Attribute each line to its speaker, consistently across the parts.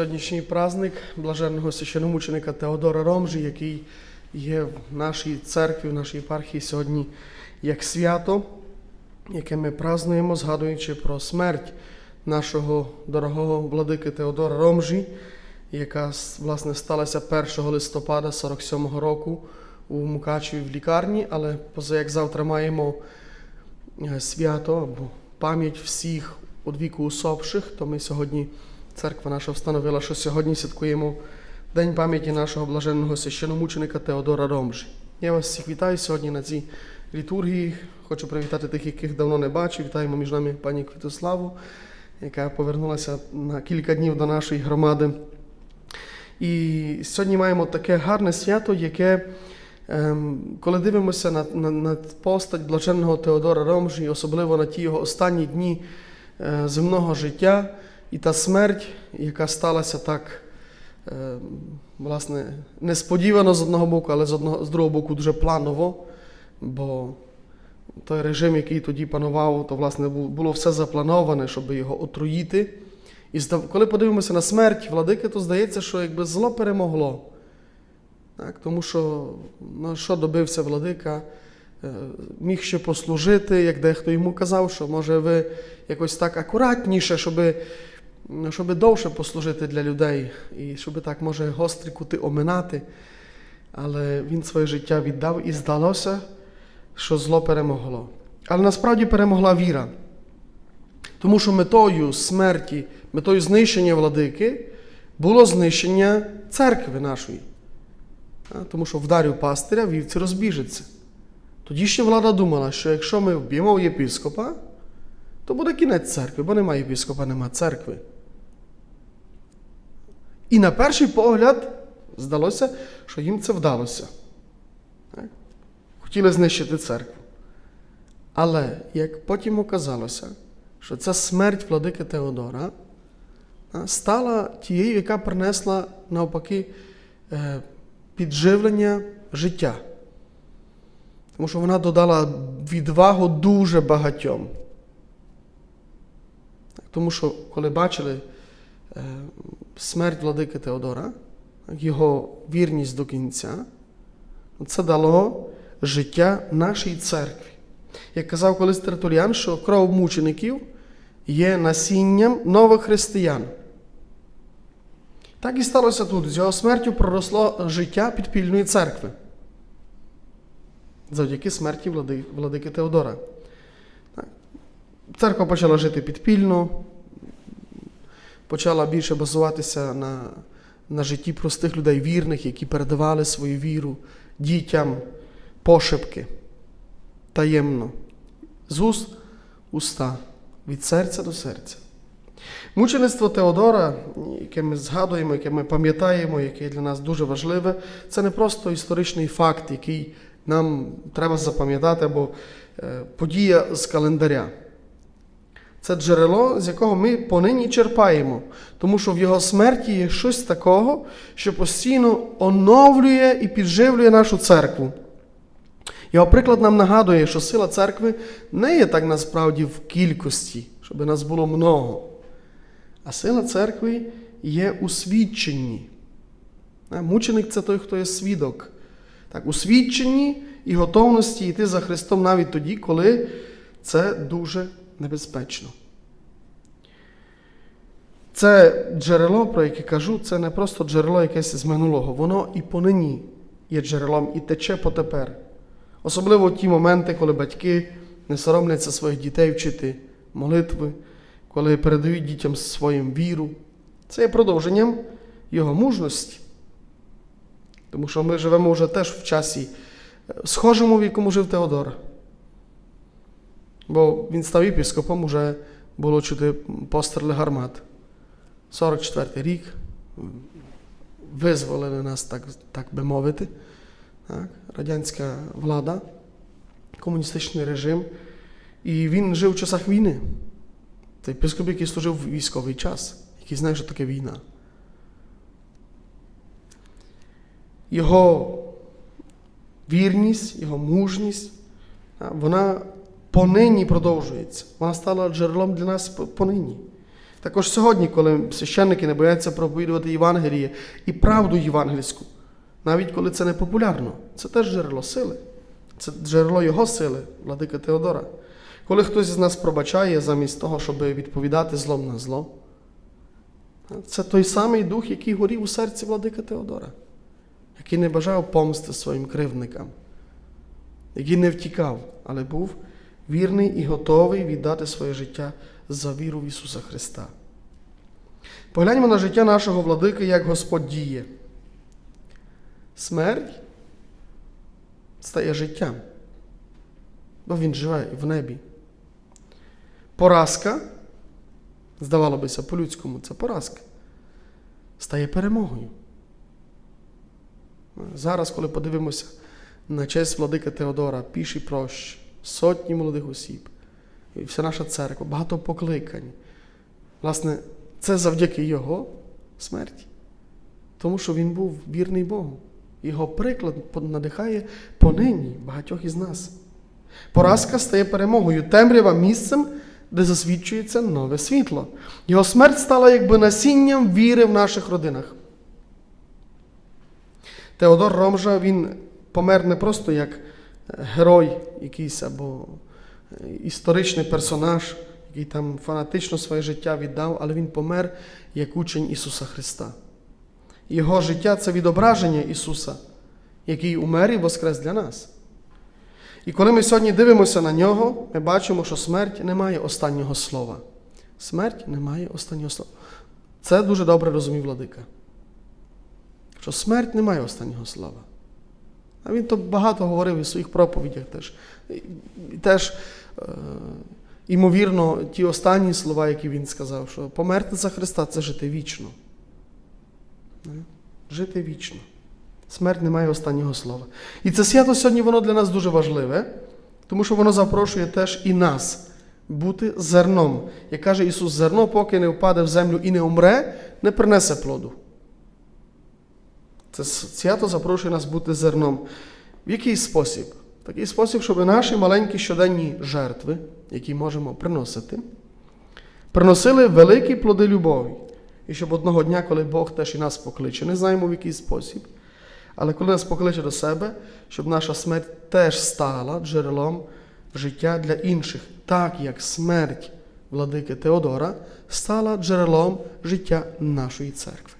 Speaker 1: Сьогоднішній праздник блаженного священомученика Теодора Ромжі, який є в нашій церкві, в нашій єпархії сьогодні як свято, яке ми празнуємо, згадуючи про смерть нашого дорогого владики Теодора Ромжі, яка власне сталася 1 листопада 47-го року у Мукачеві в лікарні, але поза як завтра маємо е, свято або пам'ять всіх од віку усопших, то ми сьогодні, церква наша встановила, що сьогодні святкуємо День пам'яті нашого блаженного священомученика Теодора Ромжі. Я вас всіх вітаю сьогодні на цій літургії. Хочу привітати тих, яких давно не бачив. Вітаємо між нами пані Квітославу, яка повернулася на кілька днів до нашої громади. І сьогодні маємо таке гарне свято, яке, коли дивимося на, на, на постать блаженного Теодора Ромжі, особливо на ті його останні дні земного життя, і та смерть, яка сталася так, е, власне, несподівано з одного боку, але з, одного, з другого боку дуже планово, бо той режим, який тоді панував, то власне було все заплановане, щоб його отруїти. І коли подивимося на смерть владики, то здається, що якби зло перемогло. Так, тому що на що добився владика, Е, міг ще послужити, як дехто йому казав, що може ви якось так акуратніше, щоб, щоб довше послужити для людей, і щоб так, може, гострі кути оминати. Але він своє життя віддав і здалося, що зло перемогло. Але насправді перемогла віра. Тому що метою смерті, метою знищення владики було знищення церкви нашої. Тому що вдарив пастиря, вівці розбіжиться. Тоді ще влада думала, що якщо ми вб'ємо єпископа, то буде кінець церкви, бо немає єпископа, немає церкви. І на перший погляд здалося, що їм це вдалося. Так? Хотіли знищити церкву. Але як потім оказалося, що ця смерть владики Теодора стала тією, яка принесла навпаки е, підживлення життя. Тому що вона додала відвагу дуже багатьом. Тому що, коли бачили смерть владики Теодора, його вірність до кінця, це дало життя нашій церкві. Як казав колись Тертуліан, що кров мучеників є насінням нових християн. Так і сталося тут. З його смертю проросло життя підпільної церкви. Завдяки смерті влади- владики Теодора. Церква почала жити підпільно, почала більше базуватися на, на житті простих людей, вірних, які передавали свою віру дітям пошепки, таємно, з уст уста, від серця до серця. Мучеництво Теодора, яке ми згадуємо, яке ми пам'ятаємо, яке для нас дуже важливе, це не просто історичний факт, який нам треба запам'ятати, або е, подія з календаря. Це джерело, з якого ми понині черпаємо, тому що в його смерті є щось такого, що постійно оновлює і підживлює нашу церкву. Його приклад нам нагадує, що сила церкви не є так насправді в кількості, щоб нас було много. А сила церкви є у свідченні. Мученик це той, хто є свідок. Так, у свідченні і готовності йти за Христом навіть тоді, коли це дуже небезпечно. Це джерело, про яке кажу, це не просто джерело якесь з минулого. Воно і понині є джерелом, і тече потепер. Особливо в ті моменти, коли батьки не соромляться своїх дітей вчити молитви, коли передають дітям своїм віру. Це є продовженням його мужності. Тому що ми живемо вже теж в часі е, схожому, в якому жив Теодор. Бо він став єпіскопом, уже було чути постріли гармат. 44 рік. Визволили нас, так, так би мовити. Так? Радянська влада, комуністичний режим. І він жив в часах війни. Це єпископ, який служив в військовий час, який знає, що таке війна. Його вірність, його мужність, вона понині продовжується. Вона стала джерелом для нас понині. Також сьогодні, коли священники не бояться проповідувати Євангеліє і правду євангельську, навіть коли це не популярно, це теж джерело сили, це джерело його сили, владика Теодора. Коли хтось з нас пробачає замість того, щоб відповідати злом на зло, це той самий дух, який горів у серці владика Теодора, який не бажав помсти своїм кривдникам, який не втікав, але був вірний і готовий віддати своє життя за віру в Ісуса Христа. Погляньмо на життя нашого владики, як Господь діє. Смерть стає життям, бо Він живе в небі. Поразка, здавало бися, по-людському, це поразка, стає перемогою. Зараз, коли подивимося на честь владика Теодора, піші прощ, сотні молодих осіб, і вся наша церква, багато покликань. Власне, це завдяки Його смерті. Тому що він був вірний Богу. Його приклад надихає понині багатьох із нас. Поразка стає перемогою, темрява місцем, де засвідчується нове світло. Його смерть стала якби насінням віри в наших родинах. Теодор Ромжа він помер не просто як герой якийсь або історичний персонаж, який там фанатично своє життя віддав, але він помер як учень Ісуса Христа. Його життя це відображення Ісуса, який умер і воскрес для нас. І коли ми сьогодні дивимося на нього, ми бачимо, що смерть не має останнього слова. Смерть не має останнього слова. Це дуже добре розумів владика. Що смерть не має останнього слова. А він то багато говорив у своїх проповідях теж. І теж, е, імовірно, ті останні слова, які він сказав, що померти за Христа це жити вічно. Жити вічно. Смерть не має останнього слова. І це свято сьогодні воно для нас дуже важливе, тому що воно запрошує теж і нас бути зерном. Як каже Ісус, зерно, поки не впаде в землю і не умре, не принесе плоду. Це свято запрошує нас бути зерном. В який спосіб? В такий спосіб, щоб наші маленькі щоденні жертви, які можемо приносити, приносили великі плоди любові. І щоб одного дня, коли Бог теж і нас покличе, не знаємо в який спосіб, але коли нас покличе до себе, щоб наша смерть теж стала джерелом життя для інших, так як смерть владики Теодора стала джерелом життя нашої церкви.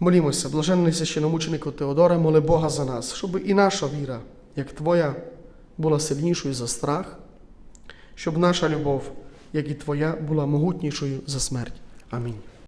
Speaker 1: Молімося, блаженний священомученику Теодоре, моли Бога за нас, щоб і наша віра, як Твоя, була сильнішою за страх, щоб наша любов, як і Твоя, була могутнішою за смерть. Амінь.